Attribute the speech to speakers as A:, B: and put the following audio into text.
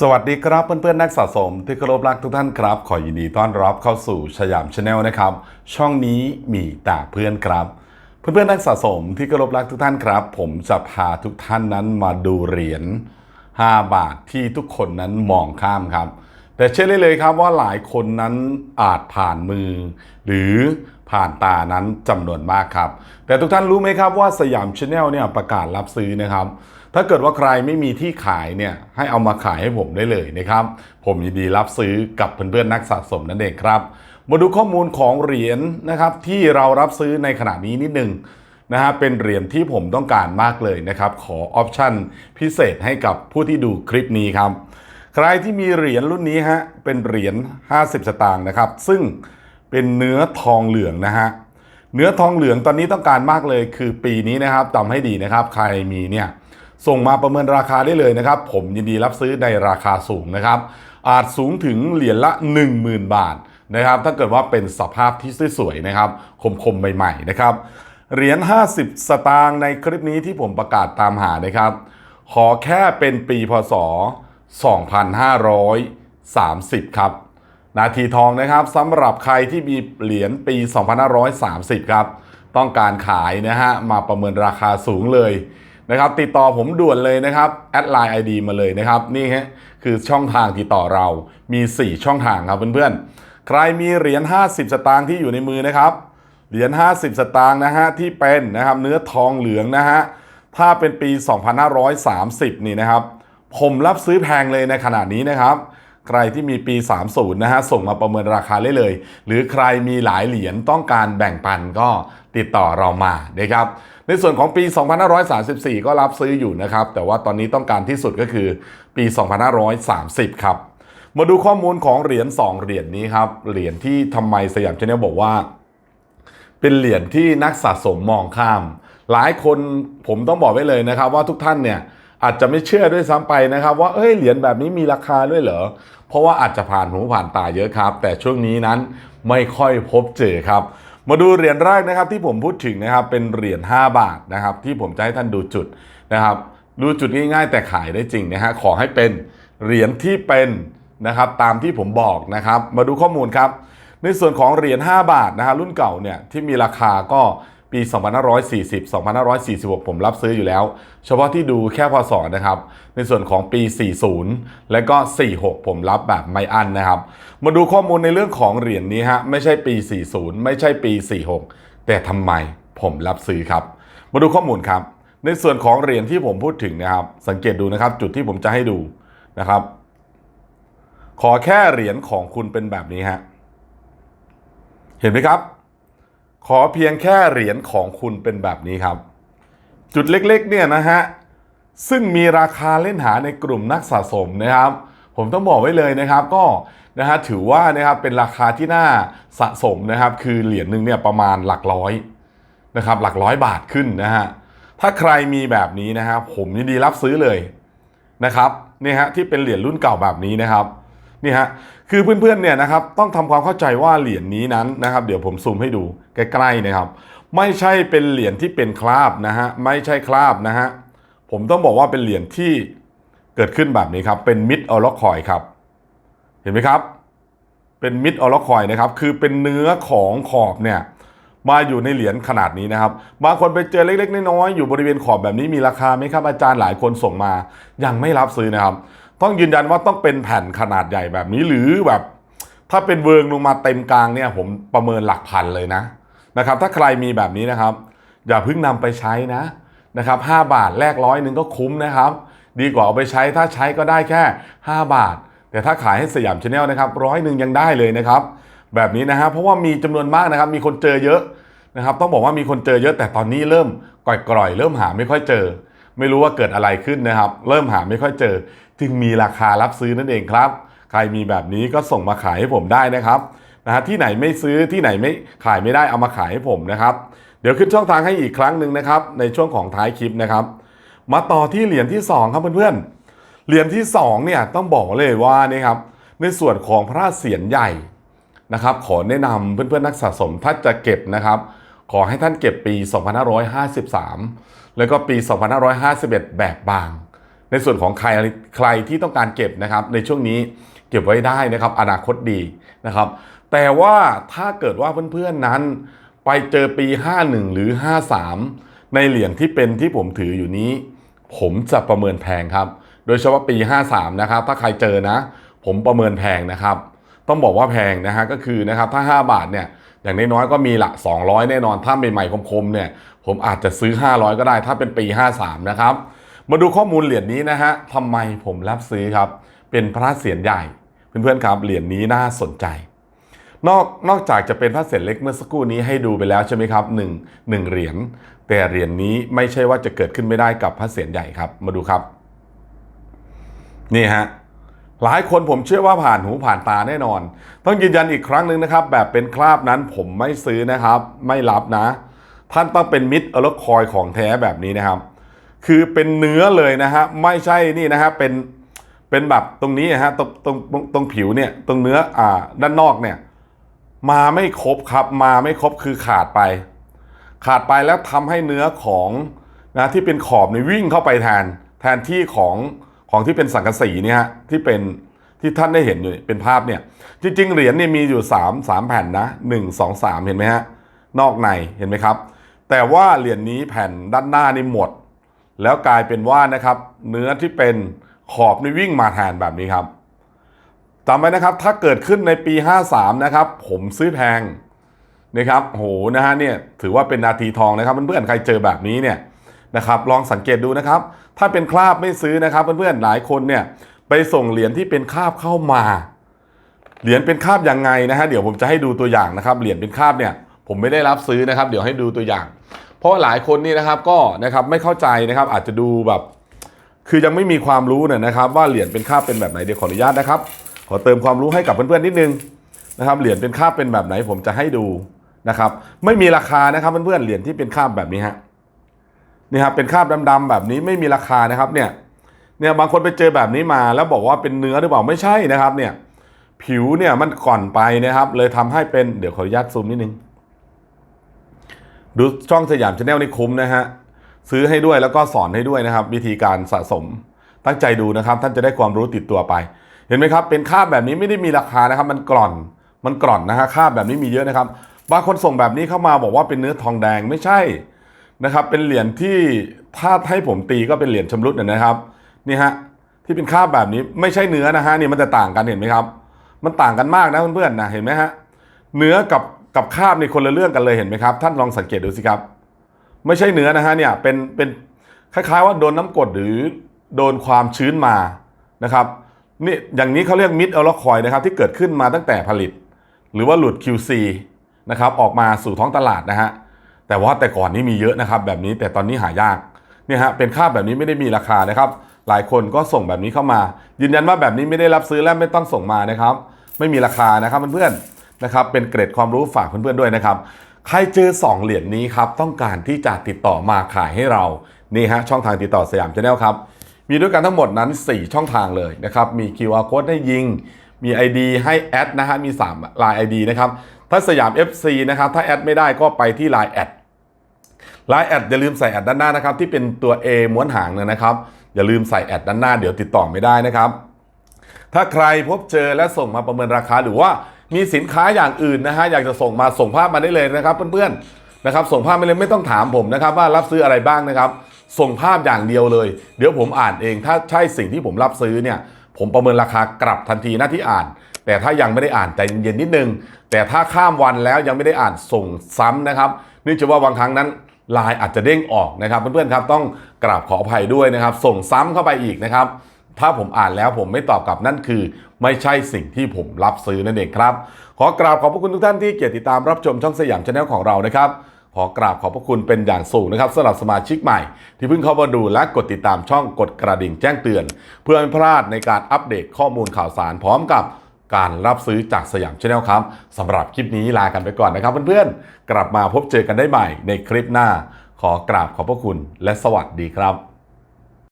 A: สวัสดีครับเพื่อนๆนักสะสมที่เคารพรักทุกท่านครับ ขอยินดีต้อนรับเข้าสู่ชยามชาแนลนะครับ ช่องนี้มีแต่เพื่อนครับ เพื่อนๆนักสะสมที่เคารพรักทุกท่านครับ ผมจะพาทุกท่านนั้นมาดูเหรียญ5 บาทที่ทุกคนนั้นมองข้ามครับ แต่เชื่อได้เลยครับว่าหลายคนนั้นอาจผ่านมือ หรือผ่านตานั้นจำนวนมากครับ แต่ทุกท่านรู้ไหมครับว่าสยามชาแนลเนี่ยประกาศรับซื้อนะครับ ถ้าเกิดว่าใครไม่มีที่ขายเนี่ยให้เอามาขายให้ผมได้เลยนะครับ ผมยินดีรับซื้อกับเพื่อนๆนักสะสมนั่นเองครับ มาดูข้อมูลของเหรียญนะครับที่เรารับซื้อในขณะนี้นิดนึงนะฮะเป็นเหรียญที่ผมต้องการมากเลยนะครับ ขอออปชั่นพิเศษให้กับผู้ที่ดูคลิปนี้ครับ ใครที่มีเหรียญรุ่นนี้ฮะเป็นเหรียญ 50 สตางค์นะครับ ซึ่งเป็นเนื้อทองเหลืองนะฮะเนื้อทองเหลืองตอนนี้ต้องการมากเลยคือปีนี้นะครับจำให้ดีนะครับ ใครมีเนี่ย ส่งมาประเมินราคาได้เลยนะครับ ผมยินดีรับซื้อในราคาสูงนะครับ อาจสูงถึงเหรียญละ 10,000 บาทนะครับถ้าเกิดว่าเป็นสภาพที่สวยๆนะครับ คมๆใหม่ๆนะครับเหรียญ50 สตางค์ในคลิปนี้ที่ผมประกาศตามหานะครับ ขอแค่เป็นปีพศ 2530 ครับ นาทีทองนะครับสำหรับใครที่มีเหรียญปี 2530 ครับ ต้องการขายนะฮะมาประเมินราคาสูงเลย นะครับติดต่อผมด่วนเลยนะครับแอดไลน์ ID มาเลยนะครับนี่ฮะคือช่องทางติดต่อเรามี 4 ช่องทางครับเพื่อนๆ ใครมีเหรียญ50 สตางค์ที่อยู่ในมือนะครับเหรียญ50 สตางค์นะฮะที่เป็นนะครับเนื้อทองเหลืองนะฮะถ้าเป็นปี 2530 นี่นะครับ ผมรับซื้อแพงเลยในขณะนี้นะครับ ใครที่มีปี 30 นะฮะ ส่งมาประเมินราคาได้เลย หรือใครมีหลายเหรียญต้องการแบ่งปันก็ติดต่อเรามานะครับในส่วนของปี 2534 ก็รับซื้ออยู่นะครับ แต่ว่าตอนนี้ต้องการที่สุดก็คือปี 2530 ครับ มาดูข้อมูลของเหรียญ2เหรียญนี้ครับ เหรียญที่ทำไมสยามชาแนลบอกว่า เป็นเหรียญที่นักสะสมมองข้าม หลายคนผมต้องบอกไว้เลยนะครับ ว่าทุกท่านเนี่ยอาจจะไม่เชื่อด้วยซ้ำไปนะครับ ว่าเอ้ยเหรียญแบบนี้มีราคาด้วยเหรอ เพราะว่าอาจจะผ่านหูผ่านตาเยอะครับ แต่ช่วงนี้นั้นไม่ค่อยพบเจอครับ มาดูเหรียญแรกนะครับที่ผมพูดถึงนะครับเป็นเหรียญ5บาทนะครับ ที่ผมจะให้ท่านดูจุดนะครับ ดูจุดง่ายๆ แต่ขายได้จริงนะฮะขอให้เป็นเหรียญที่เป็นนะครับตามที่ผมบอกนะครับ มาดูข้อมูลครับ ในส่วนของเหรียญ5บาทนะฮะรุ่นเก่าเนี่ยที่มีราคาก็ ปี 2540 2546 ผมรับซื้ออยู่แล้ว เฉพาะที่ดูแค่พศนนะครับ ในส่วนของปี 40 และก็ 46 ผมรับแบบไม่อั้นนะครับ มาดูข้อมูลในเรื่องของเหรียญนี้ฮะ ไม่ใช่ปี 40 ไม่ใช่ปี 46 แต่ทำไมผมรับซื้อครับ มาดูข้อมูลครับ ในส่วนของเหรียญที่ผมพูดถึงนะครับ สังเกตดูนะครับ จุดที่ผมจะให้ดูนะครับ ขอแค่เหรียญของคุณเป็นแบบนี้ฮะ เห็นไหมครับ ขอเพียงแค่เหรียญของคุณเป็นแบบนี้ครับ จุดเล็กๆเนี่ยนะฮะซึ่งมีราคาเล่นหาในกลุ่มนักสะสมนะครับ ผมต้องบอกไว้เลยนะครับก็นะฮะถือว่านะครับเป็นราคาที่น่าสะสมนะครับ คือเหรียญหนึ่งเนี่ยประมาณหลักร้อยนะครับหลักร้อยบาทขึ้นนะฮะถ้าใครมีแบบนี้นะครับผมยินดีรับซื้อเลยนะครับนี่ฮะที่เป็นเหรียญรุ่นเก่าแบบนี้นะครับนี่ฮะ คือเพื่อนๆเนี่ยนะครับต้องทำความเข้าใจว่าเหรียญนี้นั้นนะครับ เดี๋ยวผมซูมให้ดูใกล้ๆนะครับ ไม่ใช่เป็นเหรียญที่เป็นคราบนะฮะไม่ใช่คราบนะฮะผมต้องบอกว่าเป็นเหรียญที่เกิดขึ้นแบบนี้ครับ เป็นมิดออลคอยครับ เห็นไหมครับ เป็นมิดออลคอยนะครับ คือเป็นเนื้อของขอบเนี่ยมาอยู่ในเหรียญขนาดนี้นะครับ บางคนไปเจอเล็ก ๆ น้อยๆอยู่บริเวณขอบแบบนี้มีราคาไหมครับอาจารย์หลายคนส่งมา ยังไม่รับซื้อนะครับ ต้องยืนยันว่าต้องเป็นแผ่นขนาดใหญ่แบบนี้หรือแบบ ถ้าเป็นเวิร์งลงมาเต็มกลางเนี่ยผมประเมินหลักพันเลยนะนะครับถ้าใครมีแบบนี้นะครับ อย่าเพิ่งนำไปใช้นะนะครับ5บาทแลกร้อยหนึ่งก็คุ้มนะครับ ดีกว่าเอาไปใช้ถ้าใช้ก็ได้แค่ 5 บาท แต่ถ้าขายให้สยามชาแนลนะครับร้อยหนึ่งยังได้เลยนะครับ แบบนี้นะฮะเพราะว่ามีจำนวนมากนะครับ มีคนเจอเยอะนะครับ ต้องบอกว่ามีคนเจอเยอะแต่ตอนนี้เริ่มก่อยๆเริ่มหาไม่ค่อยเจอ ไม่รู้ว่าเกิดอะไรขึ้นนะครับ เริ่มหาไม่ค่อยเจอ จึงมีราคารับซื้อนั่นเองครับ ใครมีแบบนี้ก็ส่งมาขายให้ผมได้นะครับนะฮะที่ไหนไม่ซื้อที่ไหนไม่ขายไม่ได้เอามาขายให้ผมนะครับ เดี๋ยวขึ้นช่องทางให้อีกครั้งหนึ่งนะครับ ในช่วงของท้ายคลิปนะครับ มาต่อที่เหรียญที่สองครับเพื่อนๆเหรียญที่สองเนี่ยต้องบอกเลยว่านี่ครับในส่วนของพระเศียรใหญ่นะครับ ขอแนะนำเพื่อนๆนักสะสมถ้าจะเก็บนะครับ ขอให้ท่านเก็บปี 2553 แล้วก็ปี 2551 แบบบาง ในส่วนของใครใครที่ต้องการเก็บนะครับ ในช่วงนี้เก็บไว้ได้นะครับ อนาคตดีนะครับ แต่ว่าถ้าเกิดว่าเพื่อนๆนั้น ไปเจอปี 51 หรือ 53 ในเหรียญที่เป็นที่ผมถืออยู่นี้ ผมจะประเมินแพงครับ โดยเฉพาะปี 53 นะครับ ถ้าใครเจอนะ ผมประเมินแพงนะครับ ต้องบอกว่าแพงนะฮะก็คือนะครับถ้า 5 บาทเนี่ยอย่างน้อยๆก็มีละ 200 แน่นอน ถ้าใหม่ๆคมๆเนี่ย ผมอาจจะซื้อ 500 ก็ได้ ถ้าเป็นปี 53 นะครับ มาดูข้อมูลเหรียญนี้นะฮะทำไมผมรับซื้อครับ เป็นพระเศียรใหญ่ เพื่อนๆครับเหรียญนี้น่าสนใจ นอกนอกจากจะเป็นพระเศียรเล็กเมื่อสักครู่นี้ให้ดูไปแล้วใช่ไหมครับหนึ่งหนึ่งเหรียญแต่เหรียญนี้ไม่ใช่ว่าจะเกิดขึ้นไม่ได้กับพระเศียรใหญ่ครับ มาดูครับ นี่ฮะหลายคนผมเชื่อว่าผ่านหูผ่านตาแน่นอน ต้องยืนยันอีกครั้งหนึ่งนะครับ แบบเป็นคราบนั้นผมไม่ซื้อนะครับ ไม่รับนะ ท่านต้องเป็นมิดอลคอยของแท้แบบนี้นะครับ คือเป็นเนื้อเลยนะฮะไม่ใช่นี่นะฮะเป็นเป็นแบบตรงนี้นะฮะตรงตรงตรงผิวเนี่ยตรงเนื้ออ่าด้านนอกเนี่ยมาไม่ครบครับมาไม่ครบคือขาดไป ขาดไปแล้วทำให้เนื้อของนะที่เป็นขอบในยวิ่งเข้าไปแทนแทนที่ของของที่เป็นสังกะสีเนี่ยฮะที่เป็นที่ท่านได้เห็นอยู่เป็นภาพเนี่ยจริง ๆ เหรียญเนี่ยมีอยู่ 3 3 แผ่นนะ 1 2 3 เห็นไหมฮะนอกในเห็นไหมครับ แต่ว่าเหรียญนี้แผ่นด้านหน้านี่หมด แล้วกลายเป็นว่านะครับเนื้อที่เป็นขอบนี่วิ่งมาแทนแบบนี้ครับจำไว้นะครับถ้าเกิดขึ้นในปี 53 นะครับ ผมซื้อแพงนะครับโหนะฮะเนี่ยถือว่าเป็นนาทีทองนะครับเพื่อนๆใครเจอแบบนี้เนี่ยนะครับลองสังเกตดูนะครับ ถ้าเป็นคราบไม่ซื้อนะครับเพื่อนๆหลายคนเนี่ยไปส่งเหรียญที่เป็นคราบเข้ามา เหรียญเป็นคราบยังไงนะฮะเดี๋ยวผมจะให้ดูตัวอย่างนะครับเหรียญเป็นคราบเนี่ยผมไม่ได้รับซื้อนะครับ เดี๋ยวให้ดูตัวอย่าง เพราะหลายคนนี่นะครับก็นะครับไม่เข้าใจนะครับอาจจะดูแบบ คือยังไม่มีความรู้เนี่ยนะครับ ว่าเหรียญเป็นคราเป็นแบบไหนเดี๋ยวขออนุญาตนะครับ ขอเติมความรู้ให้กับเพื่อนๆนิดนึงนะครับเหรียญเป็นคราเป็นแบบไหนผมจะให้ดูนะครับ ไม่มีราคานะครับเพื่อนๆเหรียญที่เป็นคราแบบนี้ฮะนี่ครับเป็นคราบดำๆแบบนี้ไม่มีราคานะครับเนี่ยเนี่ยบางคนไปเจอแบบนี้มา แล้วบอกว่าเป็นเนื้อหรือเปล่าไม่ใช่นะครับเนี่ยผิวเนี่ยมันก่อนไปนะครับ เลยทำให้เป็นเดี๋ยวขออนุญาตซูมนิดนึง ดูช่องสยามชาแนลนี่คุ้มนะฮะซื้อให้ด้วยแล้วก็สอนให้ด้วยนะครับ วิธีการสะสมตั้งใจดูนะครับ ท่านจะได้ความรู้ติดตัวไป เห็นไหมครับ เป็นคาบแบบนี้ไม่ได้มีราคานะครับ มันกร่อนมันกร่อนนะฮะคาบแบบนี้มีเยอะนะครับบางคนส่งแบบนี้เข้ามาบอกว่าเป็นเนื้อทองแดงไม่ใช่นะครับ เป็นเหรียญที่ถ้าให้ผมตีก็เป็นเหรียญชำรุดนะครับนี่ฮะที่เป็นคาบแบบนี้ไม่ใช่เนื้อนะฮะนี่มันจะต่างกันเห็นไหมครับ มันต่างกันมากนะเพื่อนๆนะเห็นไหมฮะเนื้อกับ กับคาบนี่คนละเรื่องกันเลยเห็นไหมครับ ท่านลองสังเกตดูสิครับ ไม่ใช่เนื้อนะฮะเนี่ยเป็นเป็นคล้ายๆว่าโดนน้ำกรดหรือโดนความชื้นมานะครับนี่อย่างนี้เขาเรียกมิดเอลคอยนะครับที่เกิดขึ้นมาตั้งแต่ผลิต หรือว่าหลุด QC นะครับออกมาสู่ท้องตลาดนะฮะแต่ว่าแต่ก่อนนี้มีเยอะนะครับ แบบนี้แต่ตอนนี้หายากเนี่ยฮะเป็นคราบแบบนี้ไม่ได้มีราคานะครับ หลายคนก็ส่งแบบนี้เข้ามา ยืนยันว่าแบบนี้ไม่ได้รับซื้อและไม่ต้องส่งมานะครับ ไม่มีราคานะครับเพื่อนๆ นะครับเป็นเกร็ดความรู้ฝากเพื่อนๆด้วยนะครับ ใครเจอ 2 เหรียญนี้ครับต้องการที่จะติดต่อมาขายให้เรานี่ฮะช่องทางติดต่อสยามชาแนลครับมีด้วยกันทั้งหมดนั้น 4 ช่องทางเลยนะครับมี QR code ให้ยิง มี ID ให้แอดนะฮะมี3 Line ID นะครับถ้าสยาม FC นะครับถ้าแอดไม่ได้ก็ไปที่ Line แอดลน์แอดอย่าลืมใส่แอดด้านหน้านะครับที่เป็นตัว A ม้วนหางเนี่ยนะครับอย่าลืมใส่แอดด้านหน้าเดี๋ยวติดต่อไม่ได้นะครับถ้าใครพบเจอและส่งมาประเมินราคาหรือว่า มีสินค้าอย่างอื่นนะฮะอยากจะส่งมาส่งภาพมาได้เลยนะครับ เพื่อนๆนะครับ ส่งภาพมาเลยไม่ต้องถามผมนะครับ ว่ารับซื้ออะไรบ้างนะครับ ส่งภาพอย่างเดียวเลย เดี๋ยวผมอ่านเอง ถ้าใช่สิ่งที่ผมรับซื้อเนี่ย ผมประเมินราคากลับทันทีหน้าที่อ่าน แต่ถ้ายังไม่ได้อ่านใจเย็นๆนิดนึง แต่ถ้าข้ามวันแล้วยังไม่ได้อ่านส่งซ้ำนะครับเนื่องจากว่าบางครั้งนั้นลน์อาจจะเด้งออกนะครับ เพื่อนๆครับต้องกราบขออภัยด้วยนะครับ ส่งซ้ำเข้าไปอีกนะครับ ถ้าผมอ่านแล้วผมไม่ตอบกลับนั่นคือ ไม่ใช่สิ่งที่ผมรับซื้อนั่นเองครับ ขอกราบขอบพระคุณทุกท่านที่เกียรติติดตามรับชมช่องสยามชาแนลของเรานะครับ ขอกราบขอบพระคุณเป็นอย่างสูงนะครับสำหรับสมาชิกใหม่ ที่เพิ่งเข้ามาดูและกดติดตามช่องกดกระดิ่งแจ้งเตือน เพื่อไม่พลาดในการอัปเดตข้อมูลข่าวสารพร้อมกับการรับซื้อจากสยามชาแนลครับสำหรับคลิปนี้ลากันไปก่อนนะครับเพื่อนๆกลับมาพบเจอกันได้ใหม่ในคลิปหน้า ขอกราบขอบพระคุณและสวัสดีครับ